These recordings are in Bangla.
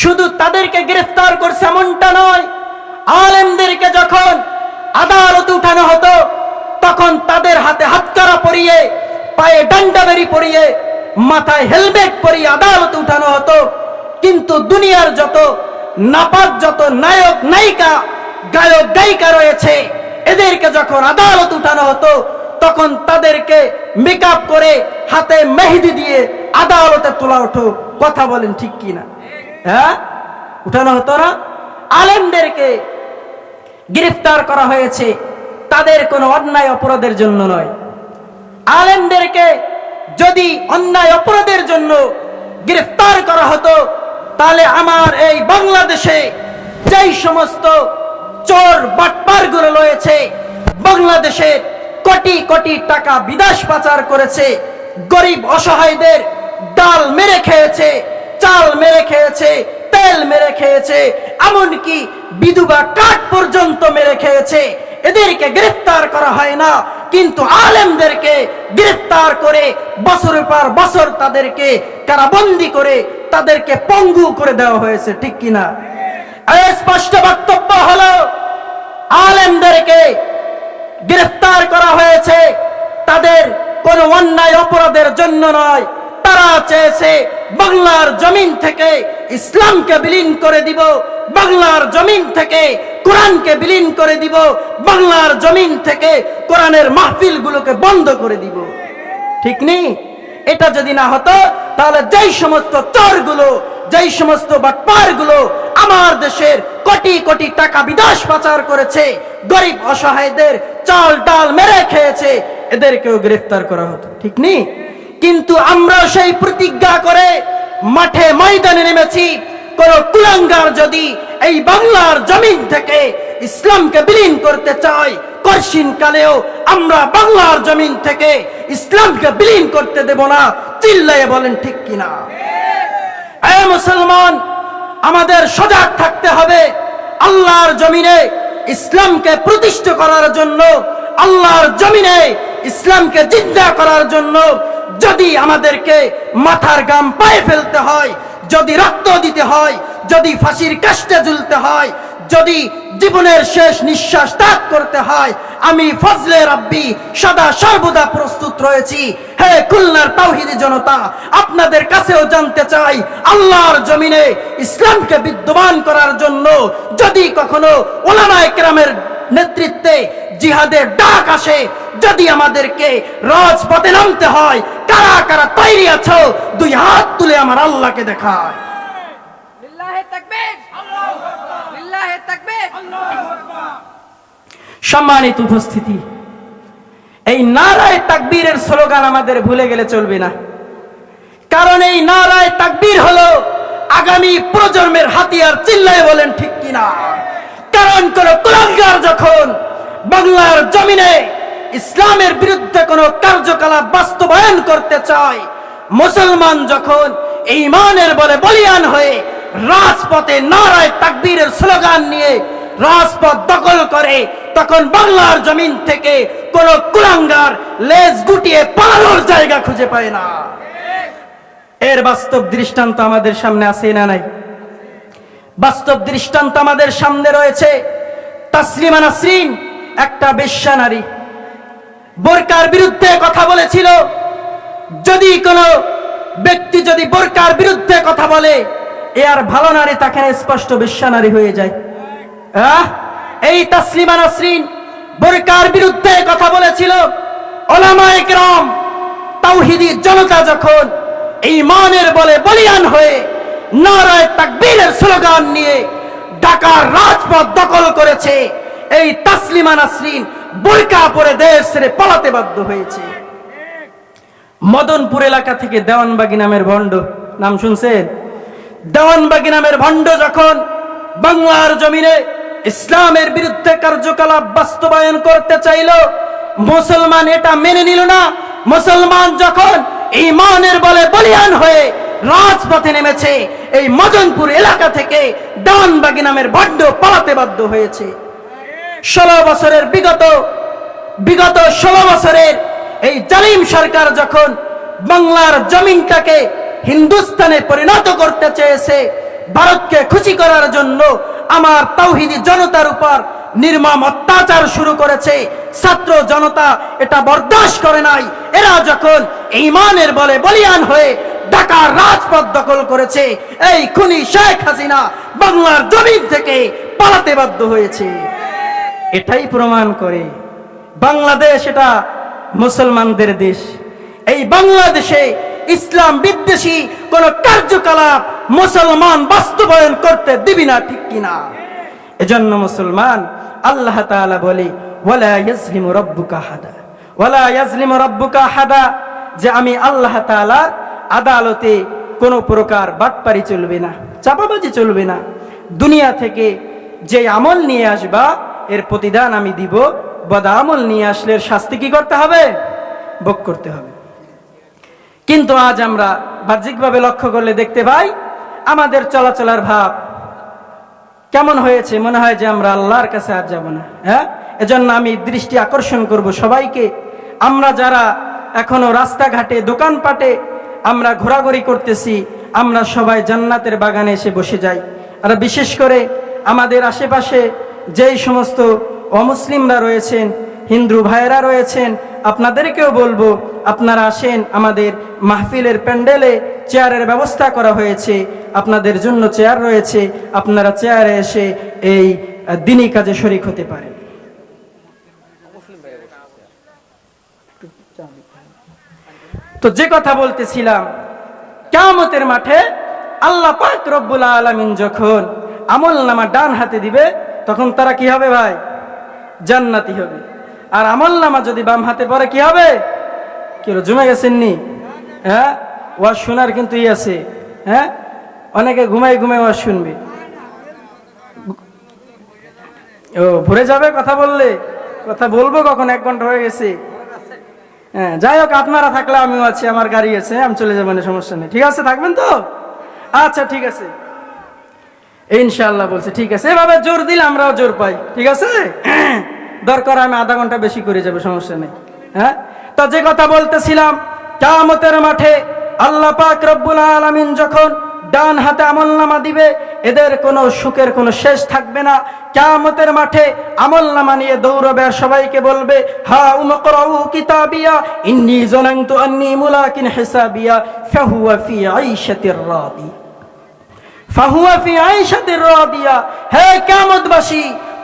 শুধু তাদেরকে গ্রেফতার করছে এমনটা নয়। আলেমদেরকে যখন আদালত উঠানো হতো, তখন তাদের হাতে হাতকারা পরিয়ে, পায়ে ডান্ডাবেরি পরিয়ে, মাথায় হেলমেট পরিয়ে আদালত উঠানো হতো। কিন্তু দুনিয়ার যত নাপাক, যত নায়ক, নায়িকা, গায়ক, গায়িকা রয়েছে, এদেরকে যখন আদালত উঠানো হতো, তখন তাদেরকে মেকআপ করে হাতে মেহেদি দিয়ে আদালতে তোলা ওঠো কথা বলেন ঠিক কি না হ্যাঁ? উঠানো হতো না? আলেমদেরকে গ্রেফতার করা হয়েছে। তাদের কোনো অন্যায় অপরাধের জন্য নয়। আলেমদেরকে যদি অন্যায় অপরাধের জন্য গ্রেফতার করা হতো, তাহলে আমার এই বাংলাদেশে যেই সমস্ত চোর বাটপারগুলো রয়েছে বাংলাদেশের কোটি কোটি টাকা বিদেশ পাচার করেছে, গরিব অসহায়দের ডাল মেরে খেয়েছে চাল মেরে খেয়েছে, তেল মেরে খেয়েছে, এমনকি বিধবা কাঠ পর্যন্ত মেরে খেয়েছে। এদেরকে গ্রেফতার করা হয় না, কিন্তু আলেমদেরকে গ্রেফতার করে বছরের পর বছর তাদেরকে কারাবন্দি করে তাদেরকে পঙ্গু করে দেওয়া হয়েছে, ঠিক কিনা স্পষ্ট বক্তব্য হলো, আলেমদেরকে গ্রেফতার করা হয়েছে, তাদের কোনো অন্যায় অপরাধের জন্য নয়। তারা চেয়েছে বাংলার জমিন থেকে ইসলামকে বিলীন করে দিব, বাংলার জমিন থেকে কোরআনকে বিলীন করে দিব, বাংলার জমিন থেকে কোরআনের মাহফিলগুলোকে বন্ধ করে দিব। ঠিক নেই এটা যদি না হতো, তাহলে যেই সমস্ত চোরগুলো, যেই সমস্ত বাটপারগুলো আমার দেশের কোটি কোটি টাকা বিদেশ পাচার করেছে, গরিব অসহায়দের চাল ডাল মেরে খেয়েছে, এদেরকেও গ্রেফতার করা হতো। ঠিক নেই কিন্তু আমরা সেই প্রতিজ্ঞা করে মাঠে ময়দানে নেমেছি। কোন কুলাঙ্গার যদি এই বাংলার জমিন থেকে ইসলামকে বিলীন করতে চায় কর্ষিন কালেও আমরা বাংলার জমিন থেকে ইসলামকে বিলীন করতে দেব না। চিল্লাইয়ে বলেন, ঠিক কিনা? এ মুসলমান, আমাদের সজাগ থাকতে হবে। আল্লাহর জমিনে ইসলামকে প্রতিষ্ঠা করার জন্য, আল্লাহর জমিনে ইসলামকে জিন্দা করার জন্য যদি আমাদেরকে মাথার গাম পায়ে ফেলতে হয়, যদি রক্ত দিতে হয়, যদি ফাঁসির কাষ্টে ঝুলতে হয়, যদি জীবনের শেষ নিঃশ্বাস ত্যাগ করতে হয়, আমি ফজলে রাব্বি সদা সর্বদা প্রস্তুত রয়েছি। হে খুলনার তাওহিদি জনতা, আপনাদের কাছেও জানতে চাই, আল্লাহর জমিনে ইসলামকে বিদ্যমান করার জন্য যদি কখনো ওলামায়ে কেরামের নেতৃত্বে জিহাদের ডাক আসে, যদি আমাদেরকে রাজপথে নামতে হয় কারা কারা তৈরি আছো? দুই হাত তুলে আমার আল্লাহকে দেখায়। সম্মানিত উপস্থিতি এই নারায় তাকবীরের স্লোগান আমাদের ভুলে গেলে চলবে না। কারণ এই নারায় তাকবীর হলো আগামী প্রজন্মের হাতিয়ার চিল্লায় বলেন ঠিক কিনা। কারণ কোন কুলাঙ্গার যখন বাংলার জমিনে ইসলামের বিরুদ্ধে কোনো কার্যকলাপ বাস্তবায়ন করতে চায়, মুসলমান যখন ইমানের বলে বলিয়ান হয়ে রাজপথে নারায় তাকবীরের স্লোগান নিয়ে রাজপথ দখল করে, তখন বাংলার জমিন থেকে কোন কুলাঙ্গার লেজ গুটিয়ে পালানোর জায়গা খুঁজে পায় না। এর বাস্তব দৃষ্টান্ত আমাদের সামনে আছে না নাই? বাস্তব দৃষ্টান্ত আমাদের সামনে রয়েছে। তাসলিমা নাসরিন, একটা বেশ্যা নারী। বোরকার বিরুদ্ধে কথা বলেছিল। যদি কোনো ব্যক্তি যদি বোরকার বিরুদ্ধে কথা বলে, এ আর ভালো নারী তাকে স্পষ্ট বেশ্যা নারী হয়ে যায়? এই তাসলিমা নাসরিন বোরকার বিরুদ্ধে কথা বলেছিল। ওলামা একরাম তাওহিদি জনতা যখন এই মানের বলে বলিয়ান হয়ে নারায় তাকবীরের স্লোগান নিয়ে ঢাকার রাজপথ দখল করেছে, এই তাসলিমা নাসরিন বোরকা পরে দেশ ছেড়ে পালাতে বাধ্য হয়েছে। মদনপুর এলাকা থেকে দেওয়ানবাগি নামের ভণ্ড, নাম শুনছেন? দেওয়ানবাগি নামের ভণ্ড যখন বাংলার জমিনে ইসলামের বিরুদ্ধে কার্যকলাপ বাস্তবায়ন করতে চাইল, মুসলমান এটা মেনে নিল না। মুসলমান যখন ইমানের বলে বলিয়ান হয়ে রাজপথে নেমেছে, এই মদনপুর এলাকা থেকে দেওয়ানবাগি নামের ভণ্ড পালাতে বাধ্য হয়েছে। ষোলো বছরের বিগত বিগত ষোলো বছরের এই জালিম সরকার যখন বাংলার জমিনটাকে হিন্দুস্তানে পরিণত করতে চেয়েছে, ভারতকে খুশি করার জন্য আমার তৌহিদি জনতার উপর নির্মম অত্যাচার শুরু করেছে, ছাত্র জনতা এটা বরদাস্ত করে নাই। এরা যখন ইমানের বলে বলিয়ান হয়ে ঢাকার রাজপথ দখল করেছে, এই খুনি শেখ হাসিনা বাংলার জমিন থেকে পালাতে বাধ্য হয়েছে। এটাই প্রমাণ করে বাংলাদেশ এটা মুসলমানদের দেশ। এই বাংলাদেশে ইসলাম বিদ্বেষী কোন কার্যকলাপ মুসলমান বাস্তবায়ন করতে দিবি না, ঠিক কিনা? এজন্য মুসলমান, আল্লাহ বলে, ওয়ালা ওয়ালা যে আমি আল্লাহ আদালতে কোনো প্রকার বাটপারি চলবে না, চাপাবাজি চলবে না। দুনিয়া থেকে যে আমল নিয়ে আসবা এর প্রতিদান আমি দিব। বদা আমল নিয়ে আসলে শাস্তি কি করতে হবে? ভোগ করতে হবে। কিন্তু আজ আমরা বাহ্যিকভাবে লক্ষ্য করলে দেখতে পাই, আমাদের চলাচলার ভাব কেমন হয়েছে? মনে হয় যে আমরা আল্লাহর কাছে আর যাব না হ্যাঁ? এজন্য আমি দৃষ্টি আকর্ষণ করব সবাইকে। আমরা যারা এখনও রাস্তাঘাটে, দোকানপাটে আমরা ঘোরাঘুরি করতেছি, আমরা সবাই জান্নাতের বাগানে এসে বসে যাই। আর বিশেষ করে আমাদের আশেপাশে যেই সমস্ত অমুসলিমরা রয়েছেন, হিন্দু ভাইয়েরা রয়েছেন, আপনাদেরকেও বলব, আপনারা আসেন আমাদের মাহফিলের প্যান্ডেলে, চেয়ারের ব্যবস্থা করা হয়েছে, আপনাদের জন্য চেয়ার রয়েছে, আপনারা চেয়ারে এসে এই দিনই কাজে শরিক হতে পারেন। তো যে কথা বলতেছিলাম কেমতের মাঠে আল্লাহ পাক রব্বুল আলামিন যখন আমল নামা ডান হাতে দিবে তখন তারা কি হবে ভাই? জান্নাতি হবে। আর আমল নামা যদি বাম হাতে পরে কি হবে? কি জমে গেছেননি? হ্যাঁ? ওয়াজ শোনার কিন্তু ই আছে। হ্যাঁ? অনেকে ঘুমাই ঘুমাই ওয়াজ শুনবে। ও ভরে যাবে কথা বললে? কথা বলব কখন? এক ঘণ্টা হয়ে গেছে। হ্যাঁ যাই হোক, আপনারা থাকলে আমিও আছি, আমার গাড়ি আছে, আমি চলে যাব সমস্যা নেই। ঠিক আছে, থাকবেন তো? আচ্ছা ঠিক আছে। ইনশাল্লাহ বলছে, ঠিক আছে। এভাবে জোর দিলে আমরাও জোর পাই, ঠিক আছে? দরকার আমি আধা ঘণ্টা বেশি করে যাব, সমস্যা নেই। হ্যাঁ? তা যে কথা বলতেছিলাম কামতের মাঠে আল্লাহ পাক রব্বুল আলামিন যখন ডান হাতে আমল নামা দিবে, এদের কোনো সুখের কোনো শেষ থাকবে না। কামতের মাঠে আমল নামা নিয়ে দৌড়বে আর সবাইকে বলবে, হা উমকরাউ কিতাবিয়া, ইন্নী জানান্তু আন্নী মুলাকিন হিসাবিয়া, ফাহুয়া ফি আইশাতির রাদি।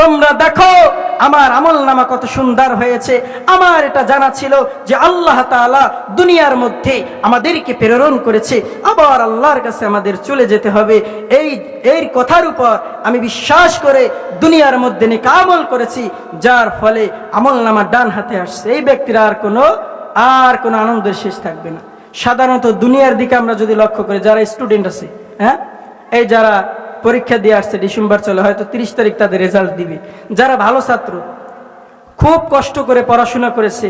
তোমরা দেখো, আমার আমল নামা কত সুন্দর হয়েছে। আমার এটা জানা ছিল যে আল্লাহ তাআলা দুনিয়ার মধ্যে আমাদেরকে প্রেরণ করেছে। আবার আল্লাহর কাছে আমাদের চলে যেতে হবে। এই, এর কথার উপর আমি বিশ্বাস করে দুনিয়ার মধ্যে নিকামল করেছি, যার ফলে আমল নামা ডান হাতে আসছে। এই ব্যক্তির আর কোনো আর কোনো আনন্দের শেষ থাকবে না। সাধারণত দুনিয়ার দিকে আমরা যদি লক্ষ্য করি, যারা স্টুডেন্ট আছে হ্যাঁ? এই যারা পরীক্ষা দিয়ে আসছে, ডিসেম্বর চলে, হয়তো তিরিশ তারিখ তাদের রেজাল্ট দিবে। যারা ভালো ছাত্র, খুব কষ্ট করে পড়াশোনা করেছে,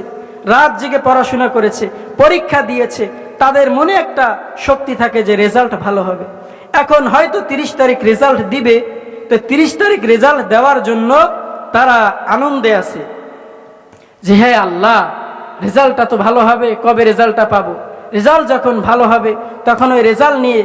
রাত জেগে পড়াশোনা করেছে, পরীক্ষা দিয়েছে, তাদের মনে একটা শক্তি থাকে যে রেজাল্ট ভালো হবে। এখন হয়তো তিরিশ তারিখ রেজাল্ট দিবে, তো তিরিশ তারিখ রেজাল্ট দেওয়ার জন্য তারা আনন্দে আছে। যে হ্যাঁ আল্লাহ রেজাল্টটা তো ভালো হবে, কবে রেজাল্টটা পাবো? রেজাল্ট যখন ভালো হবে, তখন ওই রেজাল্ট নিয়ে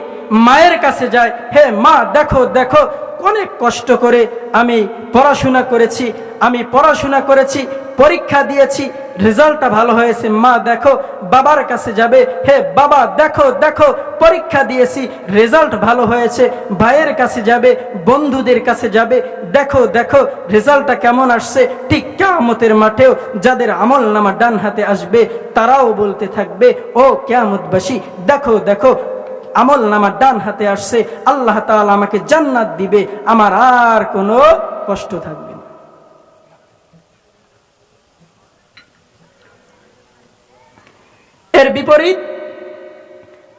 মায়ের কাছে যায়, হে মা, দেখো দেখো অনেক কষ্ট করে আমি পড়াশোনা করেছি, আমি পড়াশোনা করেছি, পরীক্ষা দিয়েছি, রেজাল্টটা ভালো হয়েছে, মা দেখো, বাবার কাছে যাবে, হে বাবা দেখো দেখো, পরীক্ষা দিয়েছি, রেজাল্ট ভালো হয়েছে, ভাইয়ের কাছে যাবে, বন্ধুদের কাছে যাবে, দেখো দেখো, রেজাল্টটা কেমন আসছে, ঠিক কেয়ামতের মাঠেও যাদের আমল নামা ডান হাতে আসবে, তারাও বলতে থাকবে, ও কেয়ামতবাসী, দেখো দেখো আমল নামা ডান হাতে আসছে, আল্লাহ তাআলা আমাকে জান্নাত দিবে, আমার আর কোনো কষ্ট থাকবে এর বিপরীত,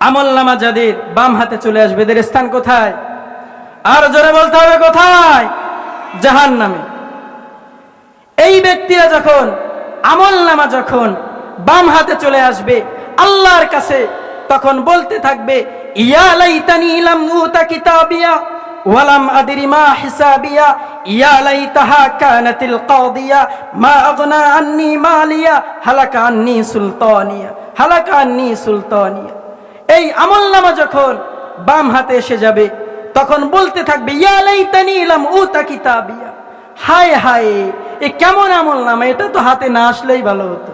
আমল নামা যাদের বাম হাতে চলে আসবে, এদের স্থান কোথায়? আর জোরে বলতে হবে কোথায়? জাহান নামে এই ব্যক্তিরা যখন, আমল নামা যখন বাম হাতে চলে আসবে, আল্লাহর কাছে তখন বলতে থাকবে ইয়া লাইতানি লাম উতা কিতাবিয়া ওয়ালাম আদরি মা হিসাবিয়া। ইয়া লাইতাহা কানাতিল কাদিয়া। মা আগনা আন্নি মালিয়া। হালাকা আন্নি সুলতানিয়া। হালাকা আন্নি সুলতানিয়া। এই আমল নামা যখন বাম হাতে এসে যাবে, তখন বলতে থাকবে ইয়ালাই তানি ইলাম ও তা কিতাবিয়া। হায় হায়, এ কেমন আমল নামা, এটা তো হাতে না আসলেই ভালো হতো।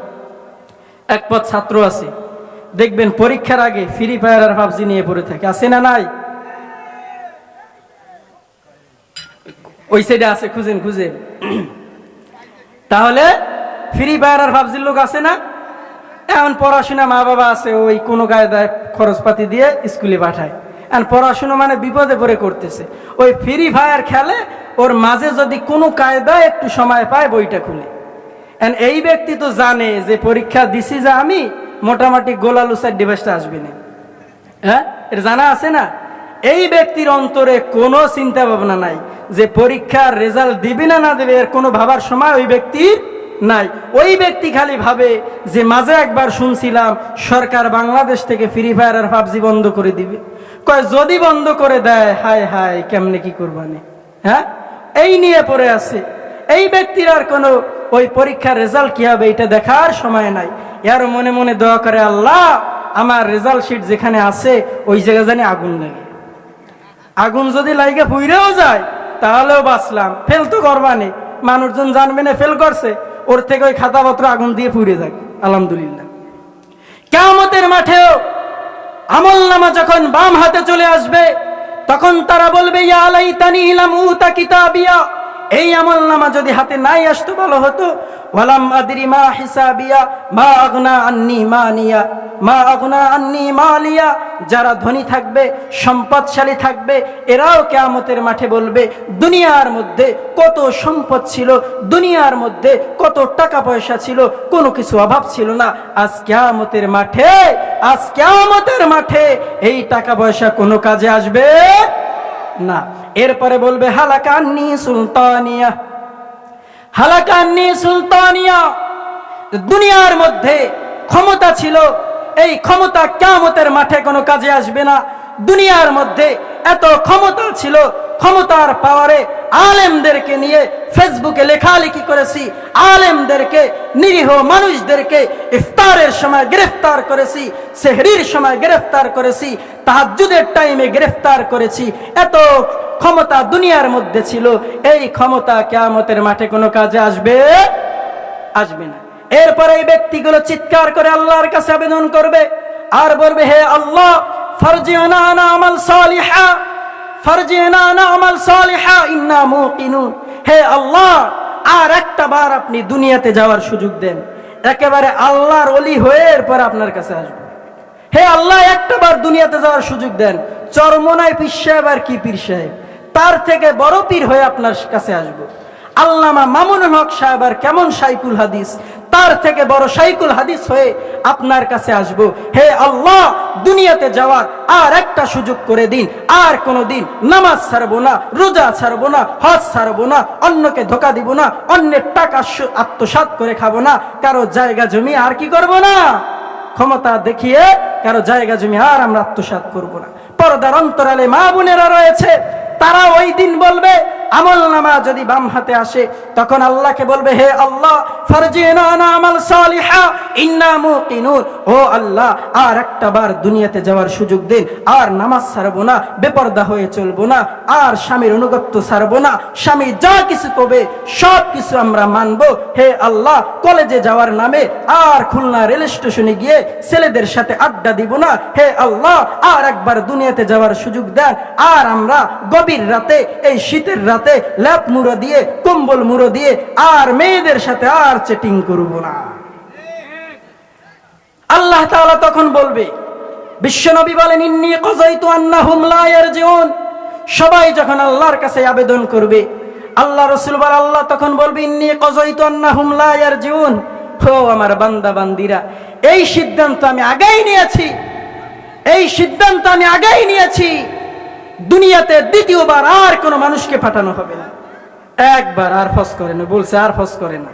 এক পথ ছাত্র আছে দেখবেন পরীক্ষার আগে ফ্রি ফায়ার আর পাবজি নিয়ে পড়ে থাকে। আছে না নাই? ওই সাইডে আছে, খুঁজেন খুঁজেন। তাহলে ফ্রি ফায়ার আর পাবজির লোক আছে না? এখন পড়াশোনা মা বাবা আছে, ওই কোনো কায়দায় খরচপাতি দিয়ে স্কুলে পাঠায়। এখন পড়াশোনা মানে বিপদে পড়ে করতেছে। ওই ফ্রি ফায়ার খেলে ওর মাঝে যদি কোনো কায়দায় একটু সময় পায় বইটা খুলে। এই ব্যক্তি তো জানে যে পরীক্ষা দিছি যে আমি মোটামুটি গোলালুসার ডিভাইসটা আসবে না। হ্যাঁ? এটা জানা আছে না? এই ব্যক্তির অন্তরে কোনো চিন্তা ভাবনা নাই যে পরীক্ষার রেজাল্ট দিবি না না দেবে, এর কোনো ভাবার সময় ওই ব্যক্তির নাই। ওই ব্যক্তি খালি ভাবে যে মাঝে একবার শুনছিলাম সরকার বাংলাদেশ থেকে ফ্রি ফায়ার আর পাবজি বন্ধ করে দিবে। কয়, যদি বন্ধ করে দেয়, হায় হায়, কেমনে কি করবানে হ্যাঁ? এই নিয়ে পড়ে আছে। এই ব্যক্তির আর কোনো ওই পরীক্ষার রেজাল্ট কি হবে এটা দেখার সময় নাই। ইয়ার মনে মনে দোয়া করে, আল্লাহ, আমার রেজাল্ট শিট যেখানে আছে, ওই জায়গায় জানি আগুন লাগে। আগুন যদি লাইগে পুইরেও যায়, তাহলেও বাঁচলাম। ফেল তো করবানি। মানুষজন জানবে না ফেল করছে। ওর থেকে ওই খাতাপত্র আগুন দিয়ে পুড়ে যাক। আলহামদুলিল্লাহ। কেমতের মাঠেও আমল নামা যখন বাম হাতে চলে আসবে, তখন তারা বলবে, ইয়া আলাইতানি ইলাম উতা কিতাবিয়া। এই আমল নামা যদি হাতে নাই আসতো ভালো হতো, ওয়ালাম আদরি মা হিসাবিয়া, মা আগনা আন্নি মানিয়া, মা আগনা আন্নি মালিয়া, যারা ধনী থাকবে, সম্পদশালী থাকবে, এরাও কেয়ামতের মাঠে বলবে, দুনিয়ার মধ্যে কত সম্পদ ছিল, দুনিয়ার মধ্যে কত টাকা পয়সা ছিল, কোনো কিছু অভাব ছিল না। আজ কেয়ামতের মাঠে, আজ কেয়ামতের মাঠে এই টাকা পয়সা কোনো কাজে আসবে না। এরপরে বলবে, হালাকান্নি সুলতানিয়া হালাকান্নি সুলতানিয়া, দুনিয়ার মধ্যে ক্ষমতা ছিল, এই ক্ষমতা কেমতের মাঠে কোনো কাজে আসবে না। দুনিয়ার মধ্যে এত ক্ষমতা ছিল, ক্ষমতার পাওয়ারে আলেমদেরকে নিয়ে ফেসবুকে লেখালেখি করেছি, আলেমদেরকে, নিরীহ মানুষদেরকে ইফতারের সময় গ্রেফতার করেছি, সেহরির সময় গ্রেফতার করেছি তাহাজুদের টাইমে গ্রেফতার করেছি। এত ক্ষমতা দুনিয়ার মধ্যে ছিল, এই ক্ষমতা কেয়ামতের মাঠে কোনো কাজে আসবে? আসবে না। এরপরে এই ব্যক্তিগুলো চিৎকার করে আল্লাহর কাছে আবেদন করবে আর বলবে, হে আল্লাহ আর একটা বার আপনি দুনিয়াতে যাওয়ার সুযোগ দেন। একেবারে আল্লাহর অলি হয়ে এরপর আপনার কাছে আসবে। হে আল্লাহ দুনিয়াতে যাওয়ার সুযোগ দেন। চরমনায় পীর সাহেব কি পীর সাহেব? তার থেকে বড় পীর হয়ে আপনার কাছে আসব। আল্লামা মামুনুল হক সাহেব আর কেমন সাইকুল হাদিস? তার থেকে বড় সাইকুল হাদিস হয়ে আপনার কাছে আসব। হে আল্লাহ, দুনিয়াতে যাওয়ার আর একটা সুযোগ করে দিন। আর কোনো দিন নামাজ ছাড়বো না, রোজা ছাড়বো না, হজ ছাড়বো না, অন্যকে ধোকা দিব না, অন্যের টাকা আত্মসাৎ করে খাব না। কারও জায়গা জমি আর কি করব না? ক্ষমতা দেখিয়ে কারও জায়গা জমি আর আমরা আত্মসাৎ করব না। পর্দার অন্তরালে মা বোনেরা রয়েছে। তারা ওই দিন বলবে আমল নামা যদি বাম হাতে আসে, তখন আল্লাহকে বলবে, হে আল্লাহ ও আল্লাহ, আর একটা বার দুনিয়াতে যাওয়ার সুযোগ দিন, আর নামাজ না, বেপর্দা হয়ে চলবো না, আর স্বামীর অনুগত্য না, স্বামী যা কিছু সব কিছু আমরা মানবো। হে আল্লাহ, কলেজে যাওয়ার নামে আর খুলনা রেল স্টেশনে গিয়ে ছেলেদের সাথে আড্ডা দিব না। হে আল্লাহ, আর একবার দুনিয়াতে যাওয়ার সুযোগ দেন, আর আমরা গভীর রাতে, এই শীতের রাতে ল্যাপ মুড়ো দিয়ে, কম্বল মুড়ো দিয়ে, আর মেয়েদের সাথে আর চেটিং করব না। আল্লাহ তাআলা তখন বলবে বিশ্বনবী বলেন, ইন্নি কজাইতু আন্নাহুম লা ইয়ারজিউন। সবাই যখন আল্লাহর কাছে আবেদন করবে, আল্লাহ রসুল বল, আল্লাহ তখন বলবে, ইন্নি কজাইতু আন্নাহুম লা ইয়ারজিউন। হো আমার বান্দা বান্দিরা, এই সিদ্ধান্ত আমি আগেই নিয়েছি। এই সিদ্ধান্ত আমি আগেই নিয়েছি। দুনিয়াতে দ্বিতীয়বার আর কোনো মানুষকে পাঠানো হবে না। একবার আর ফস করে না, বলছে আর ফস করে না।